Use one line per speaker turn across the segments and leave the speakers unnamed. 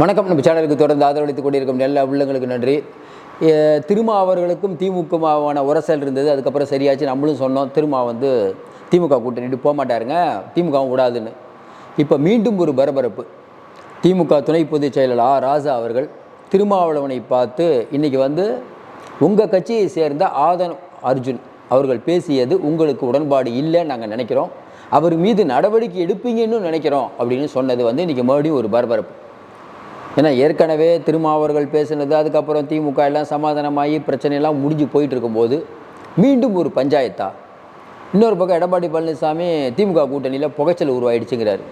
வணக்கம். நம்ம சேனலுக்கு தொடர்ந்து ஆதரவளித்துக் கொண்டிருக்கும் எல்லா உள்ளங்களுக்கு நன்றி. திருமா அவர்களுக்கும் திமுகவான உரசல் இருந்தது. அதுக்கப்புறம் சரியாச்சு. நம்மளும் சொன்னோம் திருமா வந்து திமுக கூட்டணிட்டு போக மாட்டாருங்க. திமுகவும் விடாதுன்னு. இப்போ மீண்டும் ஒரு பரபரப்பு. திமுக துணை பொதுச் செயலர் ஆ ராஜா அவர்கள் திருமாவளவனை பார்த்து இன்றைக்கி வந்து உங்கள் கட்சியை சேர்ந்த ஆதன் அர்ஜுன் அவர்கள் பேசியது உங்களுக்கு உடன்பாடு இல்லைன்னு நாங்கள் நினைக்கிறோம். அவர் மீது நடவடிக்கை எடுப்பீங்கன்னு நினைக்கிறோம். அப்படின்னு சொன்னது வந்து இன்றைக்கி மறுபடியும் ஒரு பரபரப்பு. ஏன்னா ஏற்கனவே திருமாவர்கள் பேசினது அதுக்கப்புறம் திமுக எல்லாம் சமாதானமாகி பிரச்சனையெல்லாம் முடிஞ்சு போயிட்டு இருக்கும்போது மீண்டும் ஒரு பஞ்சாயத்தா? இன்னொரு பக்கம் எடப்பாடி பழனிசாமி திமுக கூட்டணியில் புகைச்சல் உருவாயிடுச்சுங்கிறாரு.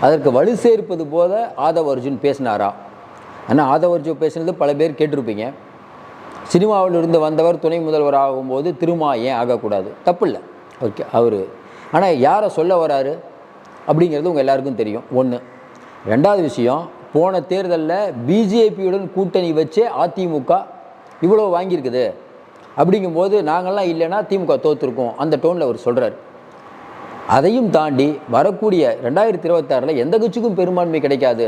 அதற்கு வலு சேர்ப்பது போல ஆதவ அர்ஜுன் பேசினாரா? ஆனால் ஆதவ அர்ஜுன் பேசினது பல பேர் கேட்டிருப்பீங்க. சினிமாவில் இருந்து வந்தவர் துணை முதல்வர் ஆகும்போது திருமா ஏன் ஆகக்கூடாது? தப்பு இல்லை ஓகே அவர். ஆனால் யாரை சொல்ல வராரு? அப்படிங்கிறது உங்கள் எல்லாருக்கும் தெரியும். ஒன்று ரெண்டாவது விஷயம் போன தேர்தலில் பிஜேபியுடன் கூட்டணி வச்சே அதிமுக இவ்வளோ வாங்கியிருக்குது. அப்படிங்கும்போது நாங்கள்லாம் இல்லைன்னா திமுக தோற்றுருக்கோம் அந்த டோனில் அவர் சொல்கிறார் அதையும் தாண்டி வரக்கூடிய ரெண்டாயிரத்தி இருபத்தாறில் எந்த கட்சிக்கும் பெரும்பான்மை கிடைக்காது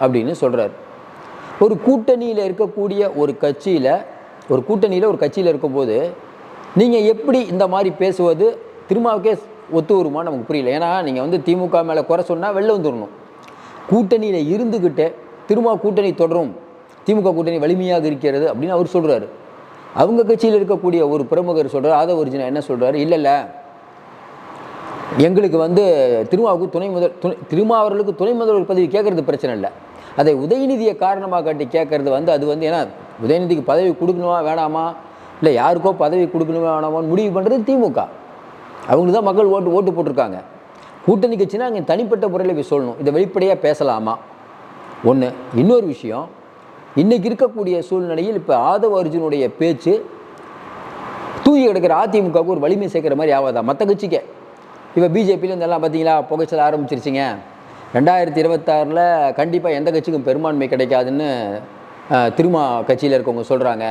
அப்படின்னு சொல்கிறார் ஒரு கூட்டணியில் இருக்கக்கூடிய ஒரு கட்சியில் ஒரு கூட்டணியில் ஒரு கட்சியில் இருக்கும்போது நீங்கள் எப்படி இந்த மாதிரி பேசுவது? திருமாவுக்கே ஒத்து வருமா நமக்கு புரியல. ஏன்னா நீங்கள் வந்து திமுக மேலே குறை சொன்னால் வெளில வந்துடணும் கூட்டணியில் இருந்துக்கிட்டே திரும்ப கூட்டணி தொடரும் திமுக கூட்டணி வலிமையாக இருக்கிறது அப்படின்னு அவர் சொல்கிறாரு அவங்க கட்சியில் இருக்கக்கூடிய ஒரு பிரமுகர் சொல்கிறார் ஆதவ ஒரிஜினா என்ன சொல்கிறாரு இல்லை இல்லை. எங்களுக்கு வந்து திருமாவுக்கு துணை முதல் துணை திருமாவர்களுக்கு துணை முதல்வர் பதவி கேட்கறது பிரச்சனை இல்லை. அதை உதயநிதியை காரணமாக காட்டி கேட்கறது வந்து அது வந்து ஏன்னா உதயநிதிக்கு பதவி கொடுக்கணுமா வேணாமா? இல்லை யாருக்கோ பதவி கொடுக்கணுமா வேணாமான்னு முடிவு பண்ணுறது திமுக. அவங்களுக்கு தான் மக்கள் ஓட்டு ஓட்டு போட்டிருக்காங்க. கூட்டணி கட்சினா அங்கே தனிப்பட்ட முறையில் போய் சொல்லணும். இதை வெளிப்படையாக பேசலாமா? ஒன்று இன்னொரு விஷயம் இன்றைக்கி இருக்கக்கூடிய சூழ்நிலையில் இப்போ ஆதவ அர்ஜுனுடைய பேச்சு தூக்கி கிடக்கிற அதிமுகவுக்கு ஒரு வலிமை சேர்க்குற மாதிரி ஆகாதா? மற்ற கட்சிக்கே. இப்போ பிஜேபியில் இதெல்லாம் பார்த்தீங்களா புகைச்சல் ஆரம்பிச்சிருச்சிங்க. ரெண்டாயிரத்தி இருபத்தாறில் கண்டிப்பாக எந்த கட்சிக்கும் பெரும்பான்மை கிடைக்காதுன்னு திருமா கட்சியில் இருக்கவங்க சொல்கிறாங்க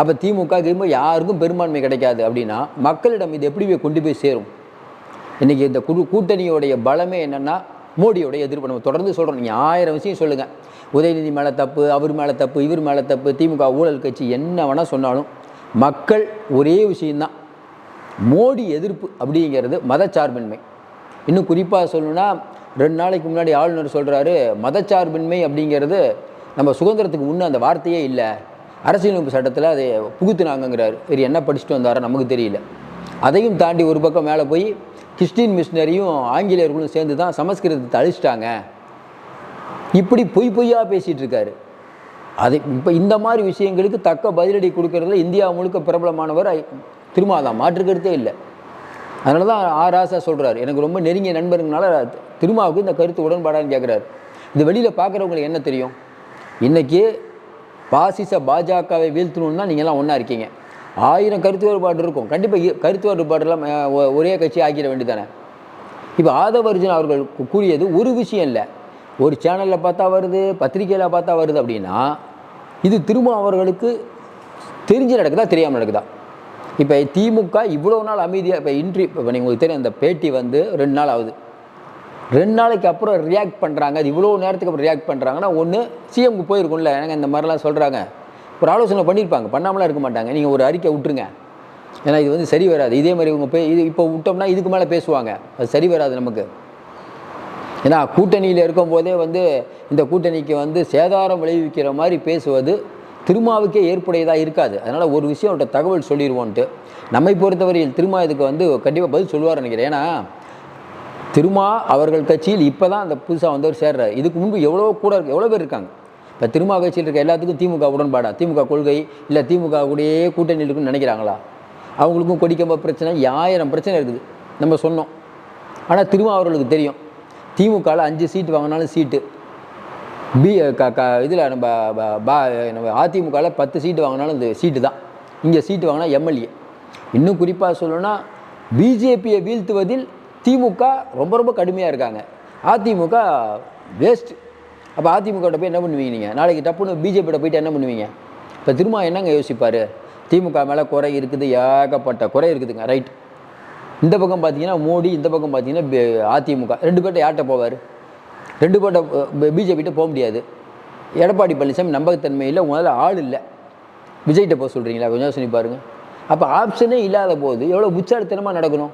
அப்போ திமுக திரும்ப யாருக்கும் பெரும்பான்மை கிடைக்காது அப்படின்னா மக்களிடம் இது எப்படி போய் கொண்டு போய் சேரும்? இன்றைக்கி இந்த குழு கூட்டணியோடைய பலமே என்னென்னா மோடியோடைய எதிர்ப்பு. நம்ம தொடர்ந்து சொல்கிறோம் நீங்கள் ஆயிரம் விஷயம் சொல்லுங்கள் உதயநிதி மேலே தப்பு அவர் மேலே தப்பு இவர் மேலே தப்பு திமுக ஊழல் கட்சி என்ன வேணால் சொன்னாலும் மக்கள் ஒரே விஷயந்தான் மோடி எதிர்ப்பு அப்படிங்கிறது மதச்சார்பின்மை. இன்னும் குறிப்பாக சொல்லணும்னா ரெண்டு நாளைக்கு முன்னாடி ஆளுநர் சொல்கிறாரு மதச்சார்பின்மை அப்படிங்கிறது நம்ம சுதந்திரத்துக்கு முன்னே அந்த வார்த்தையே இல்லை. அரசியலமைப்பு சட்டத்தில் அதை புகுத்துனாங்கங்கிறாரு. இவர் என்ன படிச்சுட்டு வந்தாரோ நமக்கு தெரியல. அதையும் தாண்டி ஒரு பக்கம் மேலே போய் கிறிஸ்டின் மிஷினரியும் ஆங்கிலேயர்களும் சேர்ந்து தான் சமஸ்கிருதத்தை அழிச்சிட்டாங்க. இப்படி பொய் பொய்யாக பேசிகிட்டு இருக்காரு அது இப்போ இந்த மாதிரி விஷயங்களுக்கு தக்க பதிலடி கொடுக்கறதுல இந்தியா முழுக்க பிரபலமானவர் திருமாதான் மாற்றுக்கருத்தே இல்லை. அதனால தான் ஆர் ராசா சொல்கிறார் எனக்கு ரொம்ப நெருங்கிய நண்பருங்கனால திருமாவுக்கு இந்த கருத்து உடன்பாடான்னு கேட்குறாரு இது வெளியில் பார்க்குறவங்களுக்கு என்ன தெரியும்? இன்றைக்கி பாசிச பாஜகவை வீழ்த்தணுன்னா நீங்கள்லாம் ஒன்றா இருக்கீங்க. ஆயிரம் கருத்து வேறுபாடு இருக்கும். கண்டிப்பாக கருத்து வேறுபாடெல்லாம் ஒ- ஒரே கட்சி ஆக்கிட வேண்டியதானே இப்போ ஆதவர்ஜன் அவர்கள் கூறியது ஒரு விஷயம் இல்லை. ஒரு சேனலில் பார்த்தா வருது பத்திரிக்கையில் பார்த்தா வருது அப்படின்னா இது திரும்ப அவர்களுக்கு தெரிஞ்சு நடக்குதா தெரியாமல் நடக்குதா? இப்போ திமுக இவ்வளோ நாள் அமைதியாக இப்போ இன்ட்ரி இப்போ நீங்கள் உங்களுக்கு தெரியும் அந்த பேட்டி வந்து ரெண்டு நாள் ஆகுது. ரெண்டு நாளைக்கு அப்புறம் ரியாக்ட் பண்ணுறாங்க அது இவ்வளோ நேரத்துக்கு அப்புறம் ரியாக்ட் பண்ணுறாங்கன்னா ஒன்று சிஎம்க்கு போயிருக்கும்ல. எனக்கு இந்த மாதிரிலாம் சொல்கிறாங்க ஒரு ஆலோசனை பண்ணியிருப்பாங்க. பண்ணாமலாம் இருக்க மாட்டாங்க. நீங்கள் ஒரு அறிக்கை விட்டுருங்க. ஏன்னா இது வந்து சரி வராது. இதே மாதிரி இவங்க போய் இது இப்போ விட்டோம்னா இதுக்கு மேலே பேசுவாங்க. அது சரி வராது நமக்கு. ஏன்னா கூட்டணியில் இருக்கும்போதே வந்து இந்த கூட்டணிக்கு வந்து சேதாரம் விளைவிக்கிற மாதிரி பேசுவது திருமாவுக்கே ஏற்புடையதாக இருக்காது. அதனால் ஒரு விஷயம் அவர்கிட்ட தகவல் சொல்லிடுவோன்ட்டு நம்மை பொறுத்தவரையில் திருமா இதுக்கு வந்து கண்டிப்பாக பதில் சொல்லுவார் நினைக்கிறேன். ஏன்னா திருமா அவர்கள் கட்சியில் இப்போ தான் அந்த புதுசாக வந்தவர் சேர்றாரு. இதுக்கு முன்பு எவ்வளோ கூட இருக்கு எவ்வளோ பேர் இருக்காங்க. இப்போ திருமா கட்சியில் இருக்க எல்லாத்துக்கும் திமுக உடன்பாடா? திமுக கொள்கை இல்லை திமுக கூடயே கூட்டணி இருக்குன்னு நினைக்கிறாங்களா? அவங்களுக்கும் கொடிக்கம்ப பிரச்சனை ஆயிரம் பிரச்சனை இருக்குது. நம்ம சொன்னோம். ஆனால் திருமா அவர்களுக்கு தெரியும். திமுகவில் அஞ்சு சீட்டு வாங்கினாலும் சீட்டு பி க க இதில் நம்ம ப- பா நம்ம அதிமுகவில் பத்து சீட்டு வாங்கினாலும் இந்த சீட்டு தான். இங்கே சீட்டு வாங்கினா எம்எல்ஏ இன்னும் குறிப்பாக சொல்லணும்னா பிஜேபியை வீழ்த்துவதில் திமுக ரொம்ப ரொம்ப கடுமையாக இருக்காங்க. அதிமுக வேஸ்ட்டு அப்போ அதிமுக போய் என்ன பண்ணுவீங்க நீங்கள் நாளைக்கு டப்புன்னு பிஜேபியோட போயிட்டு என்ன பண்ணுவீங்க? இப்போ திரும்ப என்னங்க யோசிப்பார்? திமுக மேலே குறை இருக்குது ஏகப்பட்ட குறை இருக்குதுங்க ரைட் இந்த பக்கம் பார்த்தீங்கன்னா மோடி இந்த பக்கம் பார்த்தீங்கன்னா அதிமுக. ரெண்டு பேர்ட்ட யார்கிட்ட போவார்? ரெண்டு பேர்ட்ட பிஜேபிகிட்ட போக முடியாது. எடப்பாடி பழனிசாமி நம்பகத்தன்மையில் உங்களால் ஆள் இல்லை. விஜய்கிட்ட போக சொல்கிறீங்களா கொஞ்சம் சொல்லி பாருங்கள் அப்போ ஆப்ஷனே இல்லாத போது எவ்வளோ உச்சாரத்தனமாக நடக்கணும்?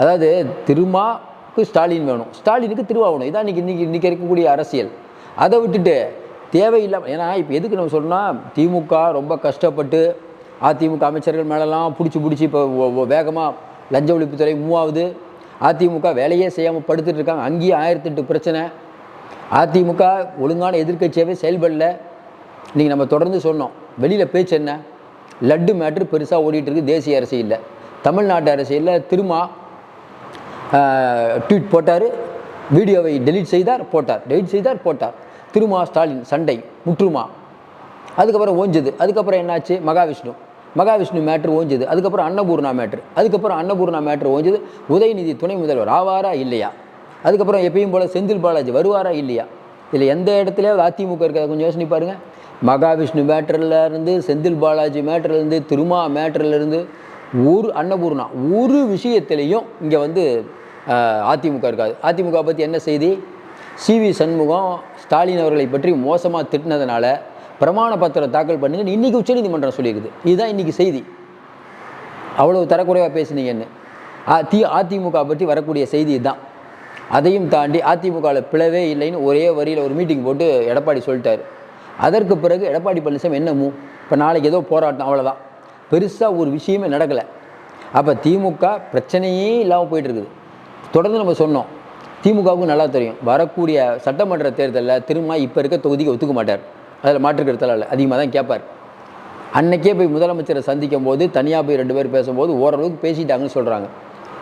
அதாவது திருமாவுக்கு ஸ்டாலின் வேணும். ஸ்டாலினுக்கு திருவா வேணும் இதான் இன்றைக்கி இன்றைக்கி இன்றைக்கி இருக்கக்கூடிய அரசியல். அதை விட்டுட்டு தேவையில்லாமல் ஏன்னா இப்போ எதுக்கு நம்ம சொல்லணும் திமுக ரொம்ப கஷ்டப்பட்டு அதிமுக அமைச்சர்கள் மேலெல்லாம் பிடிச்சி பிடிச்சி இப்போ வேகமாக லஞ்ச ஒழிப்புத்துறை மூவாவது அதிமுக வேலையே செய்யாமல் படுத்துட்டு இருக்காங்க. அங்கேயும் ஆயிரத்தெட்டு பிரச்சனை. அதிமுக ஒழுங்கான எதிர்கட்சியாகவே செயல்படல. இன்றைக்கி நம்ம தொடர்ந்து சொன்னோம். வெளியில் பேச்சு என்ன? லட்டு மேட்ரு பெருசாக ஓடிட்டுருக்கு தேசிய அரசியலில். தமிழ்நாட்டு அரசியலில் திருமா ட்வீட் போட்டார். வீடியோவை டெலீட் செய்தார் போட்டார். டெலிட் செய்தார் போட்டார். திருமா ஸ்டாலின் சண்டை முற்றுமா. அதுக்கப்புறம் ஓஞ்சது. அதுக்கப்புறம் என்னாச்சு? மகாவிஷ்ணு. மகாவிஷ்ணு மேட்ரு ஓஞ்சது. அதுக்கப்புறம் அன்னபூர்ணா மேட்ரு அதுக்கப்புறம் அன்னபூர்ணா மேட்ரு ஓஞ்சது. உதயநிதி துணை முதல்வர் ஆவாரா இல்லையா? அதுக்கப்புறம் எப்பயும் போல் செந்தில் பாலாஜி வருவாரா இல்லையா? இதில் எந்த இடத்துலையாவது அதிமுக இருக்கிறத கொஞ்சம் யோசனை பாருங்கள் மகாவிஷ்ணு மேட்டர்ல இருந்து செந்தில் பாலாஜி மேட்ருலேருந்து திருமா மேட்டர்லேருந்து ஒரு அன்னபூர்ணா. ஒரு விஷயத்திலையும் இங்கே வந்து அதிமுக இருக்காது. அதிமுக பற்றி என்ன செய்தி? சிவி சண்முகம் ஸ்டாலின் அவர்களை பற்றி மோசமாக திட்டினதுனால பிரமாண பத்திரம் தாக்கல் பண்ணுங்க இன்றைக்கி உச்சநீதிமன்றம் சொல்லியிருக்குது இதுதான் இன்றைக்கி செய்தி. அவ்வளவு தரக்குறைவாக பேசுனீங்கன்னு. தி அதிமுக பற்றி வரக்கூடிய செய்தி இதுதான். அதையும் தாண்டி அதிமுகவில் பிளவே இல்லைன்னு ஒரே வரியில் ஒரு மீட்டிங் போட்டு எடப்பாடி சொல்லிட்டார். அதற்கு பிறகு எடப்பாடி பழனிசாமி என்னமோ இப்போ நாளைக்கு ஏதோ போராட்டம் அவ்வளோதான் பெருசாக ஒரு விஷயமே நடக்கலை. அப்போ திமுக பிரச்சனையே இல்லாமல் போயிட்டுருக்குது தொடர்ந்து நம்ம சொன்னோம். திமுகவுக்கும் நல்லா தெரியும். வரக்கூடிய சட்டமன்ற தேர்தலில் திரும்ப இப்போ இருக்க தொகுதிக்கு ஒத்துக்க மாட்டார். அதில் மாற்றுக்கிறதுல இல்லை அதிகமாக தான் கேட்பார். அன்னைக்கே போய் முதலமைச்சரை சந்திக்கும் போது தனியாக போய் ரெண்டு பேர் பேசும்போது ஓரளவுக்கு பேசிட்டாங்கன்னு சொல்கிறாங்க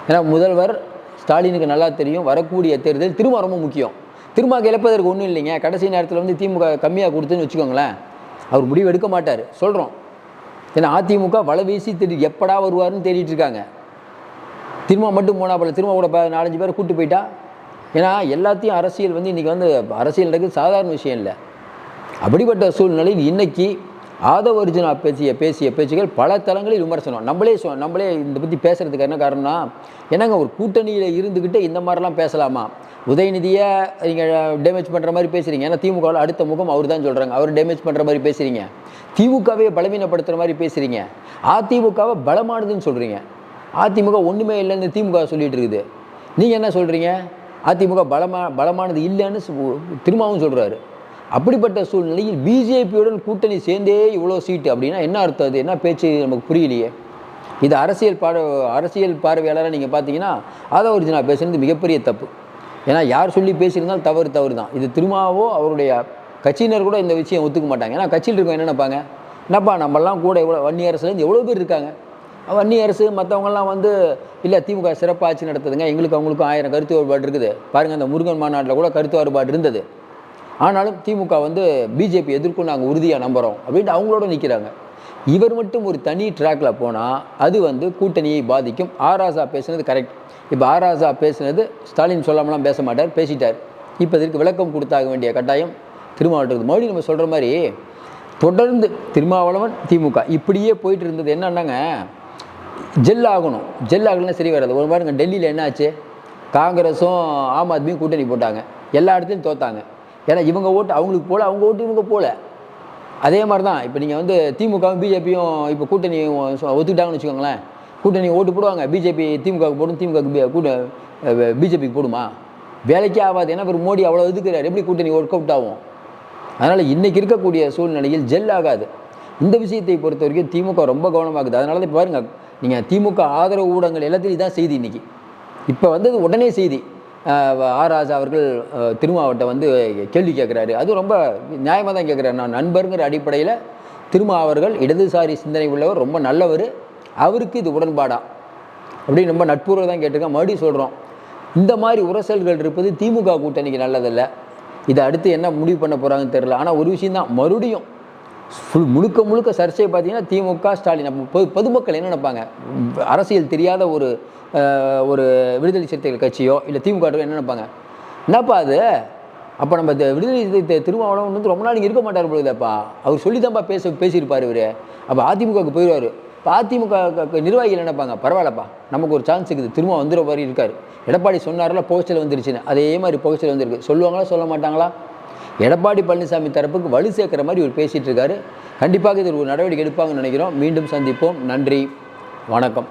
ஏன்னா முதல்வர் ஸ்டாலினுக்கு நல்லா தெரியும். வரக்கூடிய தேர்தல் திரும்ப ரொம்ப முக்கியம். திரும்ப இழப்பதற்கு ஒன்றும் இல்லைங்க. கடைசி நேரத்தில் வந்து திமுக கம்மியாக கொடுத்துன்னு வச்சுக்கோங்களேன். அவர் முடிவு எடுக்க மாட்டார். சொல்கிறோம் ஏன்னா அதிமுக வலை வீசி திரு எப்படா வருவாருன்னு தேடிட்டு இருக்காங்க. திரும்ப மட்டும் போனால் போல திரும்ப கூட ப- நாலஞ்சு பேர் கூட்டு போயிட்டா? ஏன்னா எல்லாத்தையும் அரசியல் வந்து இன்றைக்கி வந்து அரசியல் நடக்குது சாதாரண விஷயம் இல்லை. அப்படிப்பட்ட சூழ்நிலையில் இன்றைக்கி ஆதவ அர்ஜுனா பேசிய பேசிய பேச்சுகள் பல தளங்களில் விமர்சனம். நம்மளே சொ நம்மளே இந்த பற்றி பேசுகிறதுக்கு என்ன காரணம்னா என்னங்க ஒரு கூட்டணியில் இருந்துக்கிட்டு இந்த மாதிரிலாம் பேசலாமா? உதயநிதியை நீங்கள் டேமேஜ் பண்ணுற மாதிரி பேசுகிறீங்க ஏன்னா திமுகவில் அடுத்த முகம் அவர் தான் சொல்கிறாங்க அவர் டேமேஜ் பண்ணுற மாதிரி பேசுகிறீங்க திமுகவே பலவீனப்படுத்துகிற மாதிரி பேசுகிறீங்க அதிமுகவை பலமானதுன்னு சொல்கிறீங்க அதிமுக ஒன்றுமே இல்லைன்னு திமுக சொல்லிட்டு இருக்குது. நீங்கள் என்ன சொல்கிறீங்க அதிமுக பலமா பலமானது இல்லைன்னு திரும்பவும் சொல்கிறாரு அப்படிப்பட்ட சூழ்நிலையில் பிஜேபியுடன் கூட்டணி சேர்ந்தே இவ்வளோ சீட்டு அப்படின்னா என்ன அர்த்தம் அது? என்ன பேச்சு நமக்கு புரியலையே. இது அரசியல் பார்வை அரசியல் பார்வையாளராக நீங்கள் பார்த்தீங்கன்னா அதை ஒரிஜினா பேசுனது மிகப்பெரிய தப்பு. ஏன்னா யார் சொல்லி பேசியிருந்தாலும் தவறு தவறு தான். இது திருமாவோ அவருடைய கட்சியினர் கூட இந்த விஷயம் ஒத்துக்க மாட்டாங்க. ஏன்னா கட்சியில் இருக்கவங்க என்ன நினைப்பாங்க? என்னப்பா நம்மலாம் கூட எவ்வளோ வன்னி அரசுலேருந்து எவ்வளோ பேர் இருக்காங்க? வன்னியரசு மற்றவங்கெல்லாம் வந்து இல்லை திமுக சிறப்பாக ஆட்சி நடத்துதுங்க. எங்களுக்கு அவங்களுக்கும் ஆயிரம் கருத்து வேறுபாடு இருக்குது. பாருங்கள் அந்த முருகன் மாநாட்டில் கூட கருத்து வேறுபாடு இருந்தது. ஆனாலும் திமுக வந்து பிஜேபி எதிர்க்கும் நாங்கள் உறுதியாக நம்புகிறோம் அப்படின்ட்டு அவங்களோட நிற்கிறாங்க இவர் மட்டும் ஒரு தனி ட்ராக்ல போனால் அது வந்து கூட்டணியை பாதிக்கும். ஆராசா பேசுனது கரெக்ட் இப்போ ஆராசா பேசுனது ஸ்டாலின் சொல்லாமலாம் பேச மாட்டார் பேசிட்டார். இப்போ இதற்கு விளக்கம் கொடுத்தாக வேண்டிய கட்டாயம் திருமாவளவன் மறுபடியும் நம்ம சொல்கிற மாதிரி தொடர்ந்து திருமாவளவன் திமுக. இப்படியே போயிட்டு இருந்தது என்னன்னாங்க ஜெல் ஆகணும் ஜெல் ஆகலைன்னா சரி வராது. ஒரு பாருங்க டெல்லியில் என்னாச்சு? காங்கிரஸும் ஆம் ஆத்மியும் கூட்டணி போட்டாங்க. எல்லா இடத்துலையும் தோத்தாங்க. ஏன்னா இவங்க ஓட்டு அவங்களுக்கு போகல அவங்க ஓட்டு இவங்க போகல அதே மாதிரி தான் இப்போ நீங்கள் வந்து திமுகவும் பிஜேபியும் இப்போ கூட்டணி ஒத்துக்கிட்டாங்கன்னு வச்சுக்கோங்களேன். கூட்டணி ஓட்டு போடுவாங்க. பிஜேபி திமுகவுக்கு போடும் திமுக கூட்ட பிஜேபிக்கு போடுமா? வேலைக்கே ஆகாது. ஏன்னா இவர் மோடி அவ்வளோ இதுக்குறாரு எப்படி கூட்டணி ஒர்க் அவுட் ஆகும்? அதனால் இன்றைக்கி இருக்கக்கூடிய சூழ்நிலையில் ஜெல் ஆகாது. இந்த விஷயத்தை பொறுத்த வரைக்கும் திமுக ரொம்ப கவனமாகுது அதனால தான் இப்போ நீங்கள் திமுக ஆதரவு ஊடகங்கள் எல்லாத்தையும் இதான் செய்தி இன்றைக்கி இப்போ வந்தது உடனே செய்தி. ஆர் ராஜா அவர்கள் திருமாவட்டம் வந்து கேள்வி கேட்குறாரு அது ரொம்ப நியாயமாக தான் கேட்குறாரு நான் நண்பருங்கிற அடிப்படையில் திருமா அவர்கள் இடதுசாரி சிந்தனை உள்ளவர் ரொம்ப நல்லவர். அவருக்கு இது உடன்பாடா? அப்படின்னு ரொம்ப நட்புறவு தான் கேட்டிருக்கேன் மறுபடியும் சொல்கிறோம் இந்த மாதிரி உரசல்கள் இருப்பது திமுக கூட்டணிக்கு நல்லதில்லை. இதை அடுத்து என்ன முடிவு பண்ண போகிறாங்கன்னு தெரில ஆனால் ஒரு விஷயம் தான் மறுபடியும் ஃபுல் முழுக்க முழுக்க சர்ச்சை பார்த்தீங்கன்னா திமுக ஸ்டாலின். பொது பொதுமக்கள் என்ன நினைப்பாங்க? அரசியல் தெரியாத ஒரு ஒரு விடுதலை சிறுத்தைகள் கட்சியோ இல்லை திமுக என்ன நினைப்பாங்க? என்னப்பா அது? அப்போ நம்ம இந்த விடுதலை திருமாவளவன் வந்து ரொம்ப நாள் இங்கே இருக்க மாட்டார் பொழுதுப்பா அவர் சொல்லி தான்ப்பா பேச பேசியிருப்பார் இவர். அப்போ அதிமுகவுக்கு போயிடுவார் இப்போ அதிமுக நிர்வாகிகள் நினைப்பாங்க? பரவாயில்லப்பா. நமக்கு ஒரு சான்ஸ் இருக்குது. திரும்ப வந்துடுற மாதிரி இருக்கார். எடப்பாடி சொன்னார்ல புகைச்சல் வந்துருச்சுன்னு. அதே மாதிரி புகைச்சல் வந்திருக்கு. சொல்லுவாங்களா சொல்ல மாட்டாங்களா? எடப்பாடி பழனிசாமி தரப்புக்கு வலு சேர்க்குற மாதிரி இவர் பேசிகிட்டு இருக்காரு. கண்டிப்பாக இதில் ஒரு நடவடிக்கை எடுப்பாங்கன்னு நினைக்கிறோம். மீண்டும் சந்திப்போம். நன்றி. வணக்கம்.